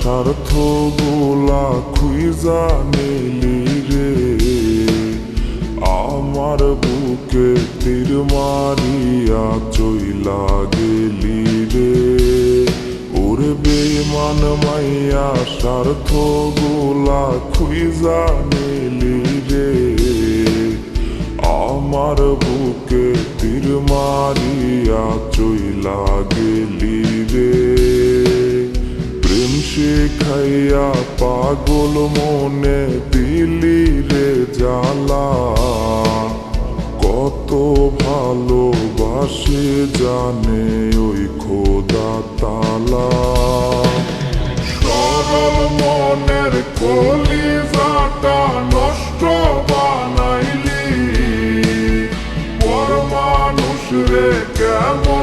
স্বার্থ গোলা খুইজা নিলি রে। আমার বুকে তীর মারিয়া চইলা গেলি রে। ওরে বেমান মাইয়া স্বার্থ গোলা খুইজা নিলি রে। আমার বুকে তীর মারিয়া চইলা গেলি রে। শিখাইয়া পাগল মনে দিলি রে জ্বালা। কত ভালোবাসে জানে ওই খোদা তালা। সরল মনের কলিজাটা নষ্ট বানাইলি। পর মানুষ রে কেমন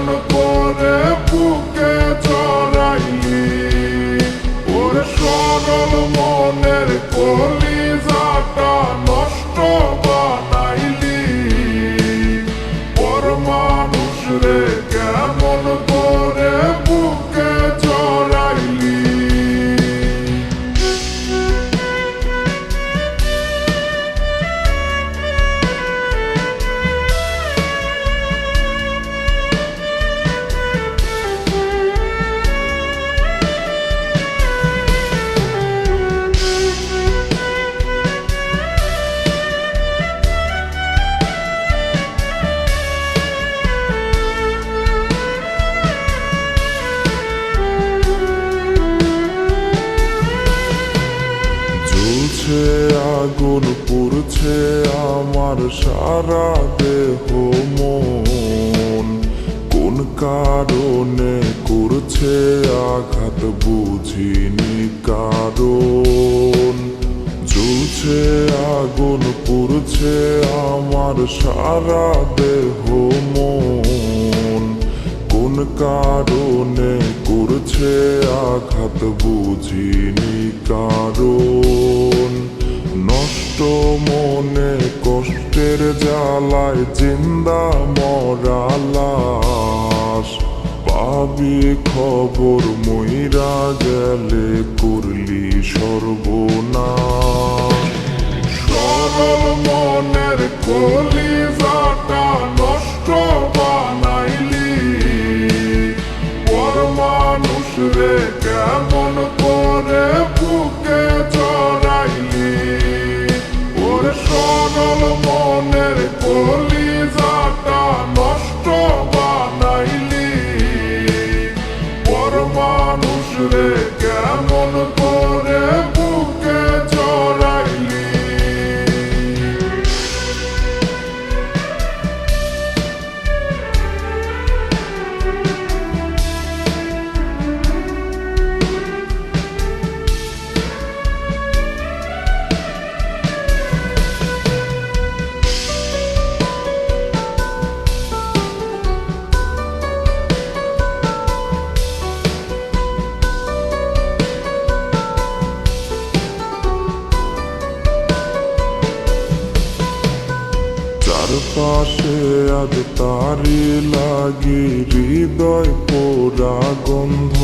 মনের কলিজাটা আগুন পুড়ছে আমার সারা দেহ মন। কোন কারণে করছে আঘাত বুঝিনি কারণ। জ্বলছে আগুন পুড়ছে আমার সারা দেহ মন। কোন কারণে করছে মরালাস পাবি খবর মইরা গেলে করলি সর্বনাশ। সরল মনের কলিজাটা নষ্ট বানাইলি। পর মানুষ রে কেমন কেমন চারপাশে আজ তারি লাগি হৃদয় পোড়া গন্ধ।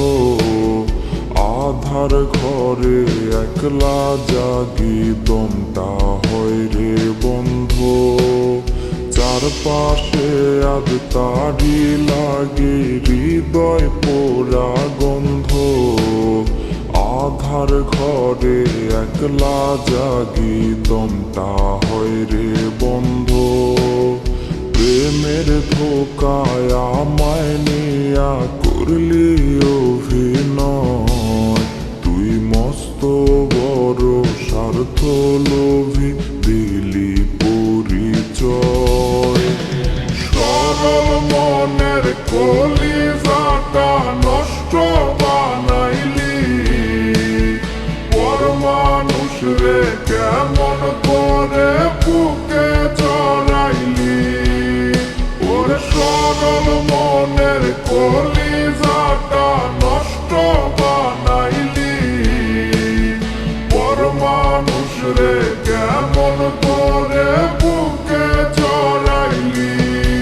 আধার ঘরে একলা জাগি দমটা হয় রে বন্ধ। চারপাশে আজ তারি লাগি হৃদয় পোড়া গন্ধ। আধার ঘরে একলা জাগি দমটা হয় রে বন্ধ। প্রেমের ধোকায় আমায় নিয়া করলি অভিনয়। তুই মস্ত বড় স্বার্থ লোভী দিলি পরিচয়। সরল মনের কলিজাটা নষ্ট